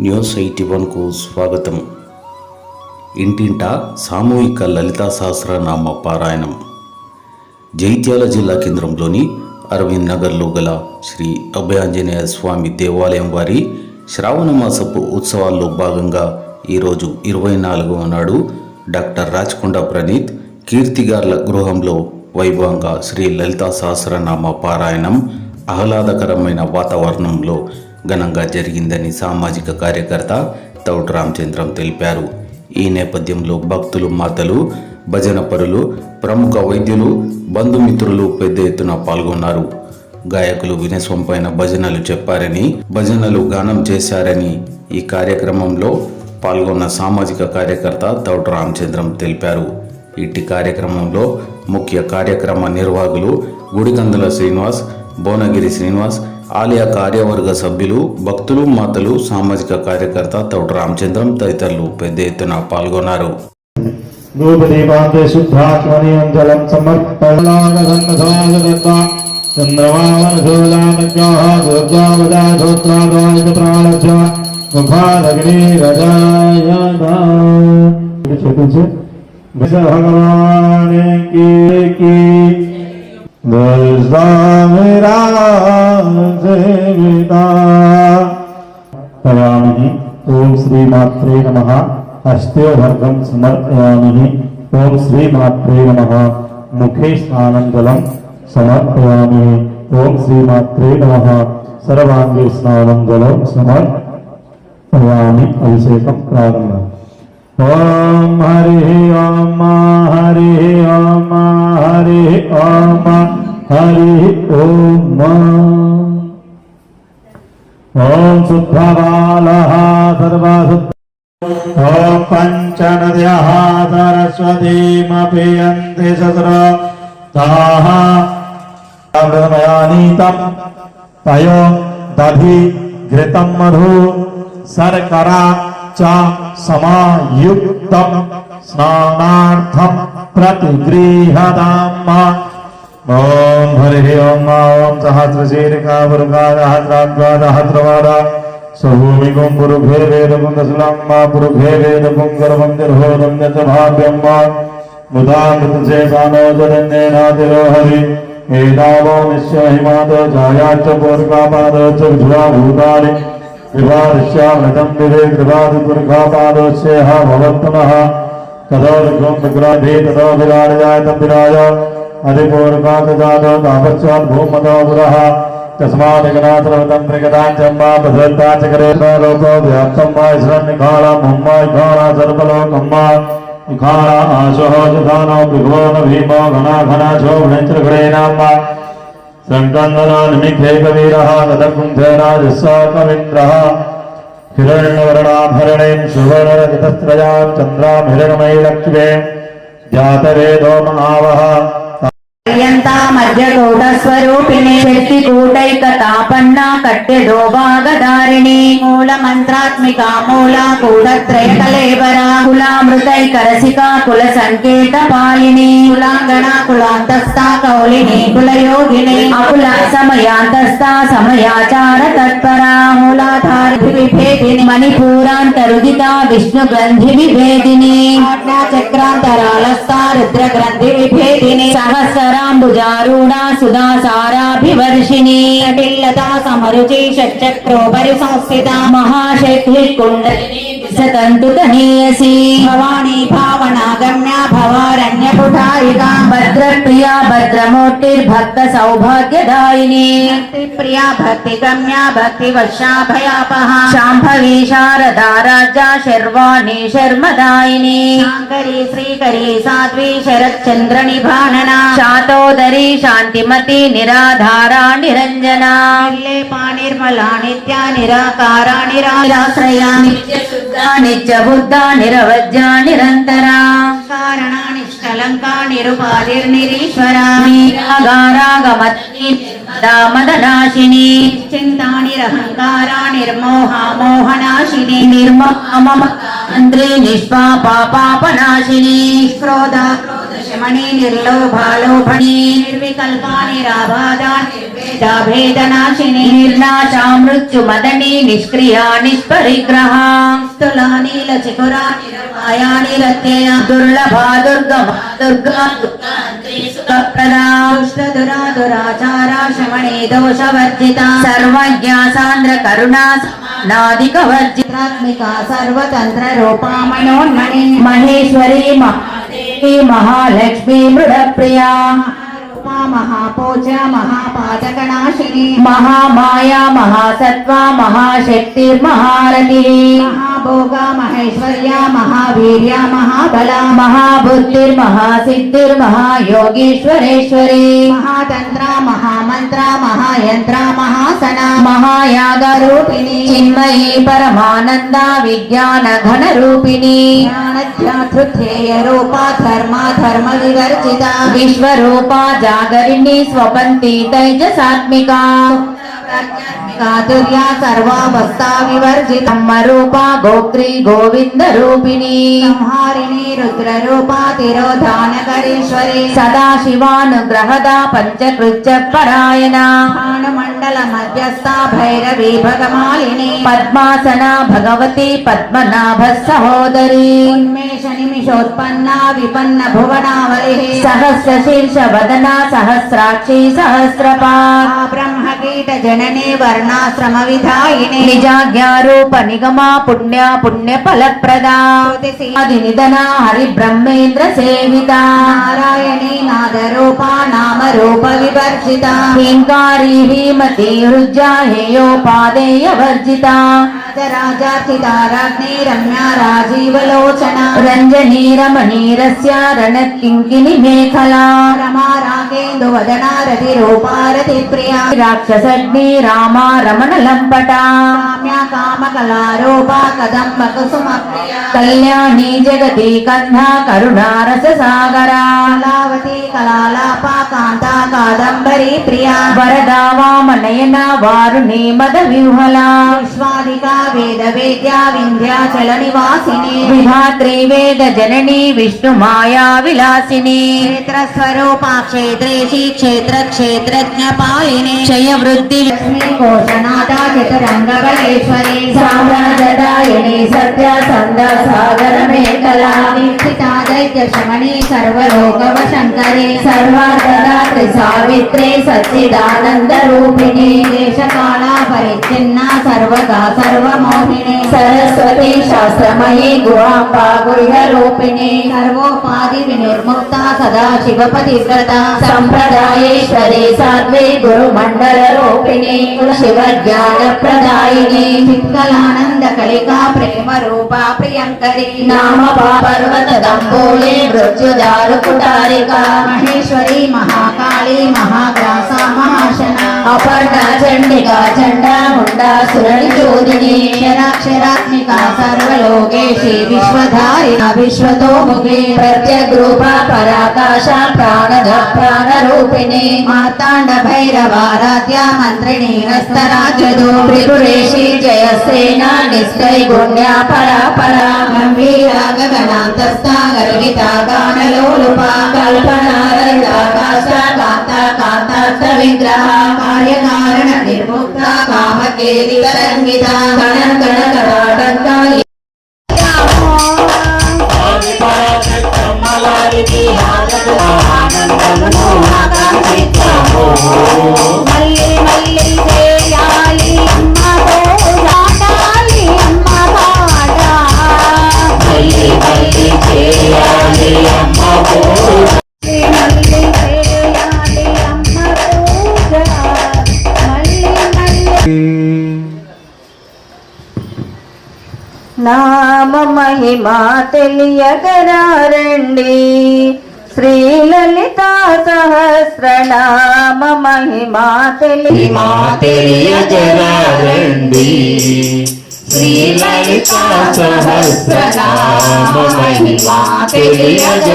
News eighty వన్కు స్వాగతం. ఇంటింటా సామూహిక లలితా సహస్రనామ పారాయణం. జైత్యాల జిల్లా కేంద్రంలోని అరవింద్ నగర్లో గల శ్రీ అభయాంజనేయ స్వామి దేవాలయం వారి శ్రావణ మాసపు ఉత్సవాల్లో భాగంగా ఈరోజు ఇరవై నాలుగవ నాడు డాక్టర్ రాజ్కొండ ప్రణీత్ కీర్తిగార్ల గృహంలో వైభవంగా శ్రీ లలితా సహస్రనామ పారాయణం ఆహ్లాదకరమైన వాతావరణంలో ఘనంగా జరిగిందని సామాజిక కార్యకర్త తౌడు రామచంద్రం తెలిపారు. ఈ నేపథ్యంలో భక్తులు మాతలు భజన పరులు ప్రముఖ వైద్యులు బంధుమిత్రులు పెద్ద ఎత్తున పాల్గొన్నారు. గాయకులు వినశ్వంపైన భజనలు చెప్పారని భజనలు గానం చేశారని ఈ కార్యక్రమంలో పాల్గొన్న సామాజిక కార్యకర్త తౌట రామచంద్రం తెలిపారు. ఇట్టి కార్యక్రమంలో ముఖ్య కార్యక్రమ నిర్వాహకులు గుడికందుల శ్రీనివాస్ భువనగిరి శ్రీనివాస్ ఆలయ కార్యవర్గ సభ్యులు భక్తులు మాతలు సామాజిక కార్యకర్త తౌట రామచంద్రం తదితరులు పెద్ద ఎత్తున పాల్గొన్నారు. భగవాన్ की की దర్శమిరా సేవితా ఓం శ్రీమాత్రే నమ హస్తేవర్గం సమర్పయామి ఓం శ్రీమాత్రే నమ ముఖే స్నానంజలం సమర్పయామి ఓం శ్రీమాత్రే నమ సర్వాంగే స్నానంజలం సమర్పయామి అభిషేకం ప్రారంభం ओम हरि ओम हरि ओम हरि ओम हरि ओम ओम शुद्धबालः सर्वशुद्ध ॐ पञ्चनद्यः सरस्वतीमपि यन्ति शत्र ताः मयानीतं पयो दधि घृतं मधु शर्करा च समायुक्तम् स्नानार्थम् प्रतिगृहदाम् ॐ हरिः ॐ ॐ सहस्रशीर्षावरुगादहस्राद्वादहस्रवाद स्वभूमिकुं पुरुभे वेदकुं दशलां मा पुरुभे वेदकुं गर्वन्दिर्होदं यत् भाव्यं वा मुदामृतशेषानोदन्येनातिरो हरि एतावो निश्चयहिमादो जायाच्च पूर्वापादो च विधुवा भूतानि विवादश्यामृतं विवेकविवादुर्घातादोषेह भवत्तमः तदोर्घं विग्राधे ततो विराजयाय तद्विराज अधिपूर्वाकजातो तापस्यात् भूमतो पुरः तस्मादिगणात्रवतन्त्रिगदाञ्चम्मापधत्ताचकरेणलोको व्याप्तं वा इसरन्निखाला मुम्मा इखाला सर्वलोकं वा इखाला आशुः जुधानो भृगो भीमो घना घनाशो घृणेन्द्रघृणेनाम्मा भणित्रघरे नाम सङ्कन्दनो निमिखे कवीरः तदकुण्ठेनाजस्सा कवीन्द्रः हिरण्यवर्णाभरणेन सुवर्णरजतस्त्रया चन्द्रां हिरण्मयी लक्ष्मे जातवेदो महावः అర్యంతా మధ్యకూట స్వరూపిణి శక్తి కూటైక తాపన్న కట్టెదో భాగధారిణి మూల మంత్రాత్మిక మూల కూటత్రయ కలేవర కులామృతైక రసిక కుల సంకేత పాలిని కులాంగణ కులాంతస్థ కౌలిని కులయోగిని అకుల సమయాంతస్థ సమయాచార తత్పర మూలాధారి విభేదిని మణిపూరాంతరుదిత విష్ణు గ్రంథి విభేదిని చక్రాంతరాలస్థ రుద్ర గ్రంథి విభేదిని సహస్రాంబుజారూఢ సుధా సారాభివర్షిణి అటిల్లతా సమరుచి షట్చక్రోపరి సంస్థిత మహాశక్తి కుండలిని सतन्तुतनेयसि। भवानी भावनागम्या भवारण्यपुटायिका भद्रप्रिया भद्रमूर्तिर्भक्तसौभाग्यदायिनी। प्रिया भक्तिगम्या भक्तिवशा भयापहा। शाम्भवी शारदा राजा शर्वाणि शर्मदायिनी। शाङ्करी श्रीकरी साध्वी शरच्चन्द्रनिभानना शातोदरी शान्तिमती निराधारा निरञ्जना निर्मला नित्या निराकारा निराश्रया नित्यशुद्ध। నిత్య నిరాకారా నిరాశ్రయ నిత్య శుద్ధ నిత్య బుద్ధ నిరవజ్య నిరంతరా కారణ నిష్కలంకా నిరుపాధిర్నిరీశ్వర నీరాగారాగమతి మదనాశిని చింతానిరహంకారా నిర్మోహ మోహనాశిని నిర్మమ మంత్రి నిష్పాప పాపనాశిని క్రోధ శమణి నిర్లోభాలోభణి నిర్వికల్పా నిరాబాధా నిర్వేదాభేదనాశిని నిర్నాశా మృత్యు మదని నిష్క్రియా నిష్పరిగ్రహ? స్థులా నీల చికురా నిరపాయా నిరత్యయ దుర్లభా దుర్గమా దుర్గా సుఖప్రదా? దురా దురాచార శమణి దోషవర్జిత? సర్వజ్ఞా సాంద్ర కరుణా నాదిక వర్జితాత్మిక సర్వతంత్ర రూపా మనోన్మణి మహేశ్వరి మహా देवी महालक्ष्मी मृडप्रिया महापोज महापादकनाशिनी। महामाया महासत्त्वा महाशक्तिर्महारथिः। మహాభోగ మహేశ్వర్య మహావీర్య మహాబల మహాబుద్ధిర్ మహాసిద్ధిర్ మహాయోగీశ్వరేశ్వరి మహాతంత్ర మహామంత్ర మహాయంత్ర మహాసన మహాయాగ రూపిణి చిన్మయీ పరమానంద విజ్ఞాన ఘన రూపిణి జ్ఞానధ్యాతృధ్యేయ రూప ధర్మ ధర్మ వివర్జిత విశ్వరూప జాగరిణి స్వపంతి తైజసాత్మిక కాతుర్య సర్వావస్థా వివర్జిత రూప గోత్రి గోవింద రూపిణి. సంహారిణి రుద్ర రూప తిరోధానకరీశ్వరి. సదాశివానుగ్రహద పంచకృత్య పరాయణ మండల మధ్యస్థ భైరవి భగమాలిని. పద్మాసన భగవతి పద్మనాభ సహోదరి ఉన్మేష నిమిషోత్పన్న విపన్న భువనావలి సహస్ర శీర్ష వదన సహస్రాక్షి సహస్రపా. బ్రహ్మ కీట జనని వర్ణాశ్రమ విధాయిని నిజాజ్ఞారూప నిగమ పుణ్య పుణ్య ఫలప్రదా. నిధన హరి బ్రహ్మేంద్ర సేవిత. నారాయణి నాదరూప నామ రూప వివర్జిత. హింకారి హీమతి హృజ్జా హేయోపాదేయ వర్జిత. రాజాచితారాజ్ఞి రమ్య రాజీవలోచన రంజనీ రమణీరస్య రణకింకిని మేఖలా రమా రాగేందు వదనారతి రూపారతి ప్రియ రాక్షసగ్ని రామ రమణ లంపట కామ్య కామ కళారూప కదంబ కుసుమ ప్రియ కళ్యాణి జగతి కంధ కరుణారస సాగర కళావతి కళాలాప కాంత వేద వేద్య వింధ్యాచల నివాసిని విధాత్రి వేద జనని విష్ణు మాయా విలాసిని క్షేత్ర స్వరూప క్షేత్రేషి క్షేత్ర క్షేత్రజ్ఞ పాలిని క్షయ వృద్ధి లక్ష్మీ కోశనాథ చతురంగ బలేశ్వరి సామ్రాజదాయని సత్య సంద సాగర దైత్య శమణి సర్వలోకవ శంకరి సర్వార్ధదాత్రి సావిత్రి సచ్చిదానంద రూపిణి దేశకాల పరిచ్ఛిన్న సర్వగా సర్వమోహిని సరస్వతి శాస్త్రమయీ గుహాంబ గుహ్య రూపిణి. సర్వోపాధి వినిర్ముక్త సదా శివపతివ్రత సంప్రదాయేశ్వరి సాధ్వి గురు మండల రూపిణి. శివ జ్ఞాన ప్రదాయిని పింగళానంద కలికా ప్రేమ రూప ప్రియంకరి. నామ అపర్ణ చండికా చండాముండా సురణి చోదిని క్షరాక్షరాత్మిక సర్వలోకేశి విశ్వధారి విశ్వతో ముఖి ప్రత్యగ్రూప పరాకాశ ప్రాణద ప్రాణ రూపిణి మార్తాండ భైరవారాధ్య మంత్రిణి హస్తరాజదో త్రిపురేషి జయసేన గుణ్యా పరా పరా గంభీర గగనాంతస్థా గర్విత గానలోలుప కల్పనారకాశ విగ్రహ కార్యకారణ నిర్ముక్త కామకేలి తరంగిత గణ గణ కరాటంక మళ్ళీ నామ మహిమా తెలియగరారండి. శ్రీలలిత సహస్రనామ మహిమా తెలిమా తెలియజరారండి. శ్రీలలిత సహస్రనామ మహిమా తెలియజరారండి.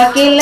అఖిల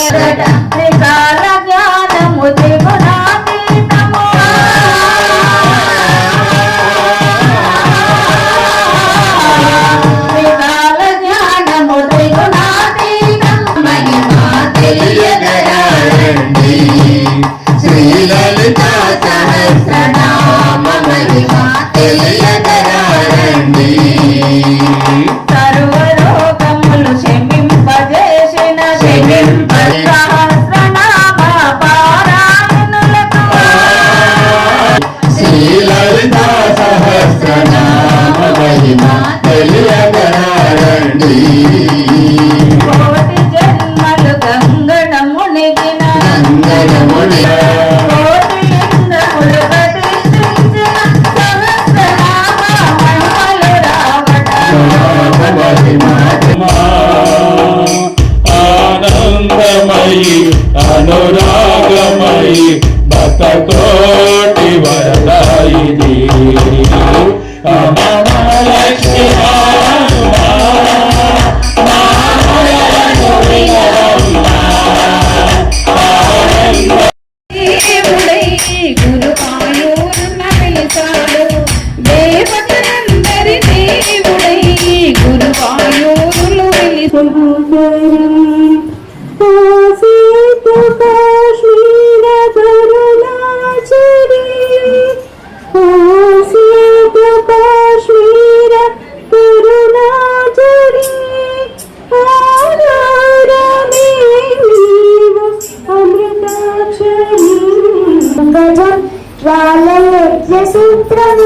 అనురాగమై బతకో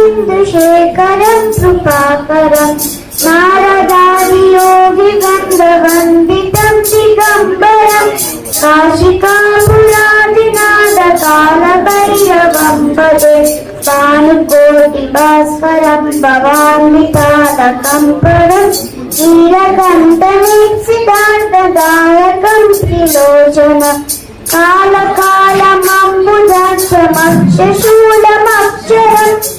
दिव्यसूत्रबिन्दुशेखरं कृपाकरं नारदादियोगिगन्धवन्दितं दिगम्बरं काशिकापुरादिनादकालभैरवं पदे भानुकोटिभास्वरं भवान्वितारकं परं नीलकण्ठवीक्षितान्तदायकं त्रिलोचनम् कालकालमम्बुदक्षमक्षशूलमक्षरम्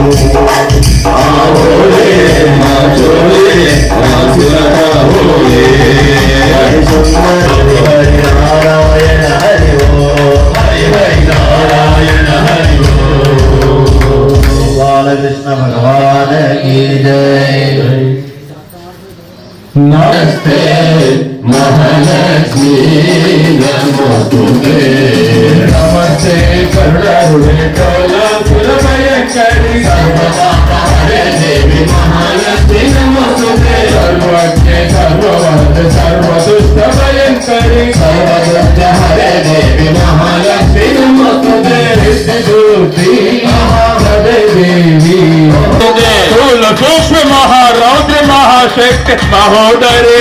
महोदरे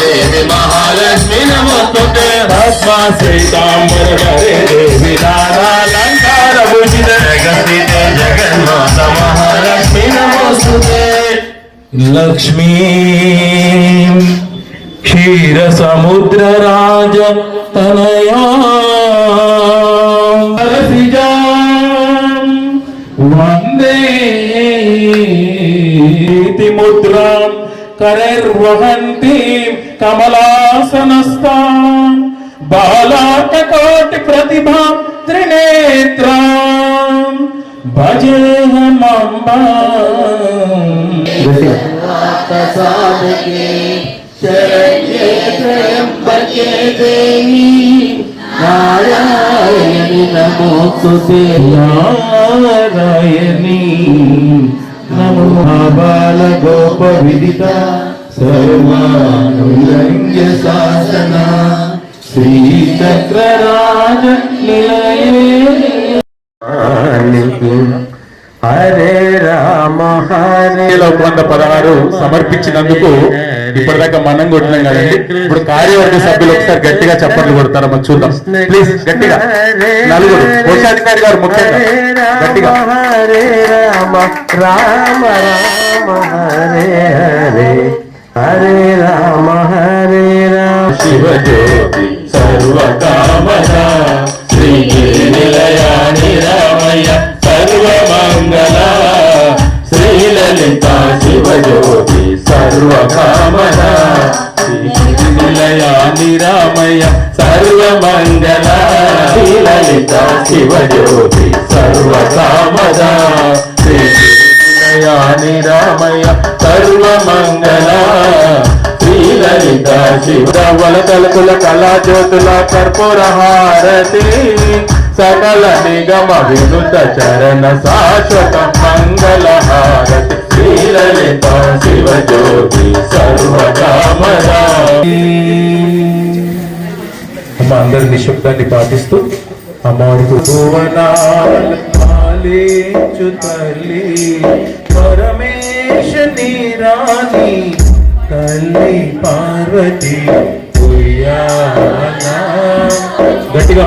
देवी महालक्ष्मी नमोस्तुते भस्मा श्रीतांबर हरे देवी नारालंकार भूषित जगन्निते जगन्माता महालक्ष्मी नमोस्तुते लक्ष्मी क्षीर समुद्र राज तनया वंदे मुद्रां करैर्वहन्तीं कमलासनस्ताम् बालाटकोटिप्रतिभां त्रिनेत्राम् भजेहमम्बासादके शरण्ये त्र्यम्बके देवी नारायणि नमोऽस्तु ते नारायणी మహాబాల గోప విదిత సర్వానురంగ శాసన శ్రీచక్రరాజ హరే రామ హరే వంద పదహారు సమర్పించినందుకు ఇప్పటిదాకా మనం కొట్టినాం కదండి. ఇప్పుడు కార్యవర్గ సభ్యులు ఒకసారి గట్టిగా చప్పట్లు కొడతారమ్మా చూద్దాం. ప్లీజ్ గట్టిగా. నలుగురు. కోశాధికారి గారు ముఖ్యంగా. గట్టిగా. హరే రామ రామ రామ హరే హరే. హరే రామ హరే రామ. శివజ్యోతి సర్వకామద శ్రీ సర్వమంగళ శ్రీలలిత శివజ్యోతి సర్వకామన నిలయ నిరామయ సర్వమంగళ శ్రీలలిత శివజ్యోతి సర్వకామద శ్రీ నిలయ నిరామయ సర్వమంగళ శ్రీలలిత శివవల తలుపుల కళా జ్యోతుల కర్పూర హారతి సకల నిగమ వినుత చరణ శాశ్వత మంగళ హారతి. శ్రీలలిత శివ జ్యోతి సర్వకామద అమ్మ అందరి నిశ్శబ్దాన్ని పాటిస్తూ అమ్మవారికి భువనాలించు తల్లి పరమేశ నీరాని తల్లి పార్వతి. గట్టిగా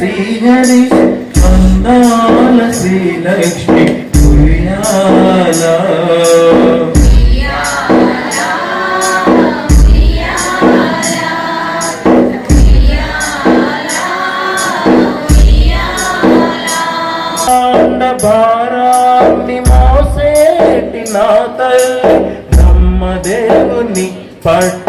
శ్రీహరి అందాల శ్రీలక్ష్మి ఉయ్యాల భారాన్ని మోసేటి నా తల్లి నమ్మదేవుని పట్టపురాణి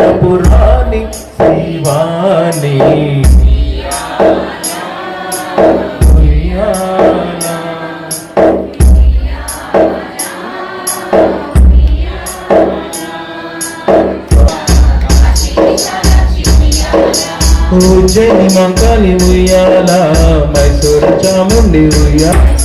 మంగళి ఉయ్యాల మైసూరు చాముండి ఉయ్యాల.